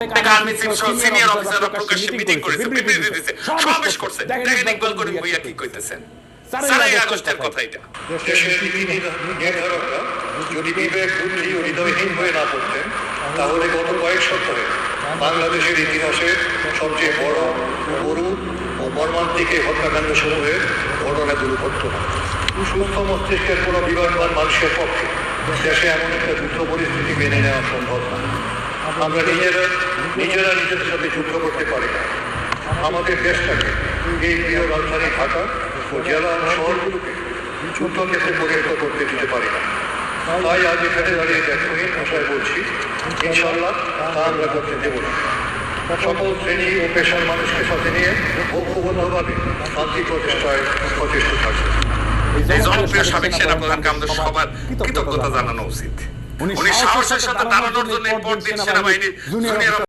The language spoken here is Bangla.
আর্মি চিফ সহ সিনিয়র অফিসাররা প্রকাশ্যে মিটিং করেছে বিবৃতি দিয়েছে সমাবেশ করছে দেখেন ইকবাল করিম ভুইয়া কি কইতেছেন চারই আগস্টের কথা এটা দেশের নির্ধারকরা যদি বিবেক বুদ্ধি ও হৃদয়হীন হয়ে না পড়তেন তাহলে গত কয়েক সপ্তাহে বাংলাদেশের ইতিহাসে সবচেয়ে বড় গরু ও মর্মান্তিক এই হত্যাকাণ্ড সমূহের ঘটনাগুলো ঘটত না সুস্থ মস্তিষ্কের কোনো মানুষের পক্ষে দেশে এমন একটা যুদ্ধ পরিস্থিতি মেনে নেওয়া সম্ভব না। আমরা নিজেরা নিজেরা নিজের সাথে যুদ্ধ করতে পারি না। আমাদের দেশটাকে এই প্রিয় রাজধানী ঢাকা ও জেলা শহরগুলোকে যুদ্ধ যুদ্ধক্ষেত্রে পরিণত করতে দিতে পারি না। তাই আজ এখানে দাঁড়িয়ে দেখহীন ভাষায় বলছি ইনশাল্লাহ তা আমরা করতে দেব না। সকল শ্রেণি ও পেশার মানুষকে সাথে নিয়ে ঐক্যবদ্ধভাবে শান্তি প্রতিষ্ঠায় প্রচেষ্ট থাকবে। এই জনপ্রিয় সাবেক সেনাপ্রধানকে আমাদের সবার কৃতজ্ঞতা জানানো উচিত। উনি সাহসের সাথে দাঁড়ানোর জন্য এই পরদিন সেনাবাহিনীর জুনিয়র